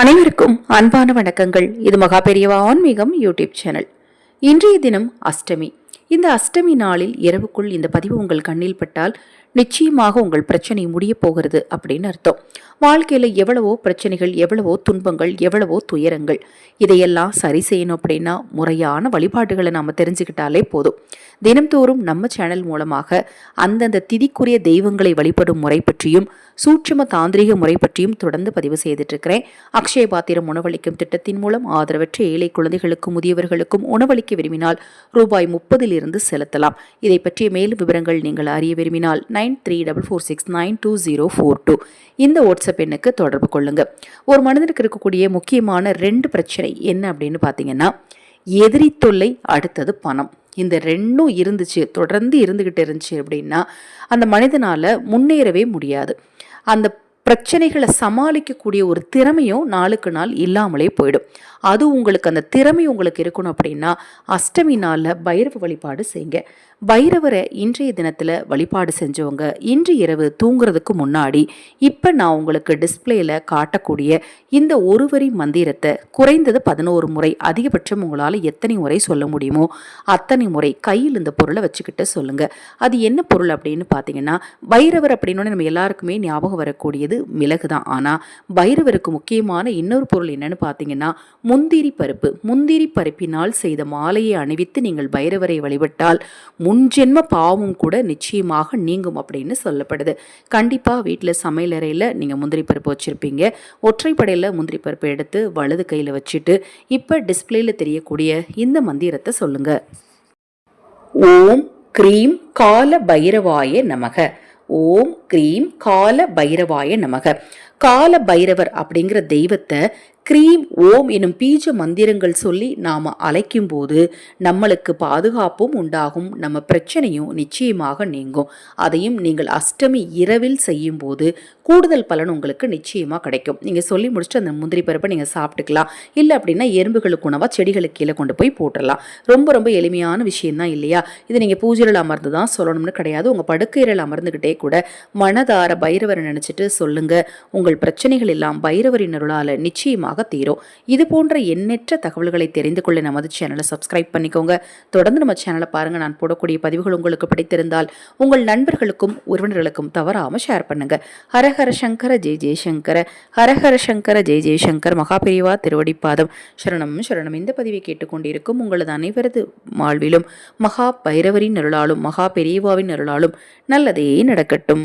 அனைவருக்கும் அன்பான வணக்கங்கள். இது மகா பெரியவா ஆன்மீகம் யூடியூப் சேனல். இன்றைய தினம் அஷ்டமி. இந்த அஷ்டமி நாளில் இரவுக்குள் இந்த பதிவு உங்கள் கண்ணில் பட்டால் நிச்சயமாக உங்கள் பிரச்சனை முடிய போகிறது அப்படின்னு அர்த்தம். வாழ்க்கையில் எவ்வளவோ பிரச்சனைகள் எவ்வளவோ துன்பங்கள் எவ்வளவோ துயரங்கள் இதையெல்லாம் சரி செய்யணும் அப்படின்னா முறையான வழிபாடுகளை நாம் தெரிஞ்சுக்கிட்டாலே போதும். தினம்தோறும் நம்ம சேனல் மூலமாக அந்தந்த திதிக்குரிய தெய்வங்களை வழிபடும் முறை பற்றியும் சூட்சும தாந்திரிக முறை பற்றியும் தொடர்ந்து பதிவு செய்துட்டு இருக்கிறேன் அக்ஷய பாத்திரம் உணவளிக்கும் திட்டத்தின் மூலம் ஆதரவற்ற ஏழை குழந்தைகளுக்கும் முதியவர்களுக்கும் உணவளிக்க விரும்பினால் ரூபாய் முப்பதிலிருந்து செலுத்தலாம். இதை பற்றிய மேலும் விவரங்கள் நீங்கள் அறிய விரும்பினால் nine three double four six nine two zero four two இந்த வாட்ஸ்அப் எண்ணுக்கு தொடர்பு கொள்ளுங்க ஒரு மனிதனுக்கு இருக்கக்கூடிய முக்கியமான ரெண்டு பிரச்சனை என்ன அப்படின்னு பார்த்தீங்கன்னா எதிரி தொல்லை அடுத்தது பணம் இந்த ரெண்டும் இருந்துச்சு தொடர்ந்து இருந்துக்கிட்டு இருந்துச்சு அப்படின்னா அந்த மனிதனால் முன்னேறவே முடியாது அந்த பிரச்சனைகளை சமாளிக்கக்கூடிய ஒரு திறமையும் நாளுக்கு நாள் இல்லாமலே போயிடும். அது உங்களுக்கு அந்த திறமை உங்களுக்கு இருக்கணும் அப்படின்னா அஷ்டமி நாளில் பைரவ வழிபாடு செய்யுங்க. பைரவரை இன்றைய தினத்தில் வழிபாடு செஞ்சவங்க இன்று இரவு தூங்குறதுக்கு முன்னாடி இப்போ நான் உங்களுக்கு டிஸ்பிளேயில் காட்டக்கூடிய இந்த ஒரு வரி மந்திரத்தை குறைந்தது பதினோரு முறை அதிகபட்சம் உங்களால் எத்தனை முறை சொல்ல முடியுமோ அத்தனை முறை கையில் இந்த பொருளை வச்சுக்கிட்டு சொல்லுங்கள் அது என்ன பொருள் அப்படின்னு பார்த்தீங்கன்னா பைரவர் அப்படின்னு நம்ம எல்லாருக்குமே ஞாபகம் வரக்கூடியது மிளகு தான். ஆனால் பைரவருக்கு முக்கியமான இன்னொரு பொருள் என்னன்னு பார்த்தீங்கன்னா முந்திரி பருப்பு. முந்திரி பருப்பினால் செய்த மாலையை அணிவித்து நீங்கள் பைரவரை வழிபட்டால் முன்ஜென்ம பாவம் கூட நிச்சயமாக நீங்கும் அப்படின்னு சொல்லப்படுது. கண்டிப்பாக வீட்டில் சமையலறையில் நீங்கள் முந்திரி பருப்பு வச்சுருப்பீங்க. ஒற்றைப்படையில் முந்திரி பருப்பு எடுத்து வலது கையில் வச்சுட்டு இப்போ டிஸ்பிளேயில் தெரியக்கூடிய இந்த மந்திரத்தை சொல்லுங்கள் ஓம் க்ரீம் கால பைரவாய நமக. ஓம் கிரீம் கால பைரவாய நமக. கால பைரவர் அப்படிங்கிற தெய்வத்தை க்ரீம் ஓம் எனும் பீஜ மந்திரங்கள் சொல்லி நாம் அழைக்கும் போது நம்மளுக்கு பாதுகாப்பும் உண்டாகும். நம்ம பிரச்சனையும் நிச்சயமாக நீங்கும். அதையும் நீங்கள் அஷ்டமி இரவில் செய்யும்போது கூடுதல் பலன் உங்களுக்கு நிச்சயமாக கிடைக்கும். நீங்கள் சொல்லி முடிச்சுட்டு அந்த முந்திரி பருப்பை நீங்கள் சாப்பிட்டுக்கலாம். இல்லை அப்படின்னா எறும்புகளுக்கு உணவாக செடிகளுக்கு கீழே கொண்டு போய் போட்டுடலாம். ரொம்ப ரொம்ப எளிமையான விஷயம்தான் இல்லையா? இது நீங்கள் பூஜையில் அமர்ந்து தான் சொல்லணும்னு கிடையாது. உங்கள் படுக்கையில் அமர்ந்துக்கிட்டே கூட மனதார பைரவரை நினச்சிட்டு சொல்லுங்கள் உங்கள் பிரச்சனைகள் எல்லாம் பைரவரின் அருளால் நிச்சயமாக தீரும். இது போன்ற எண்ணற்ற தகவல்களை தெரிந்து கொள்ள நமது சேனலை சப்ஸ்கிரைப் பண்ணிக்கோங்க. தொடர்ந்து நம்ம சேனலை பாருங்கள் நான் போடக்கூடிய பதிவுகள் உங்களுக்கு பிடித்திருந்தால் உங்கள் நண்பர்களுக்கும் உறவினர்களுக்கும் தவறாமல் ஷேர் பண்ணுங்க. ஹரஹர சங்கர ஜெய் ஜெயசங்கர ஹரஹர சங்கர ஜெய் ஜெயசங்கர் மகாபிரிவா திருவடிப்பாதம் சரணம் சரணம். இந்த பதிவை கேட்டுக்கொண்டிருக்கும் உங்களது அனைவரது வாழ்விலும் மகா பைரவரின் அருளாலும் மகா பெரியவாவின் அருளாலும் நல்லதே நடக்கட்டும்.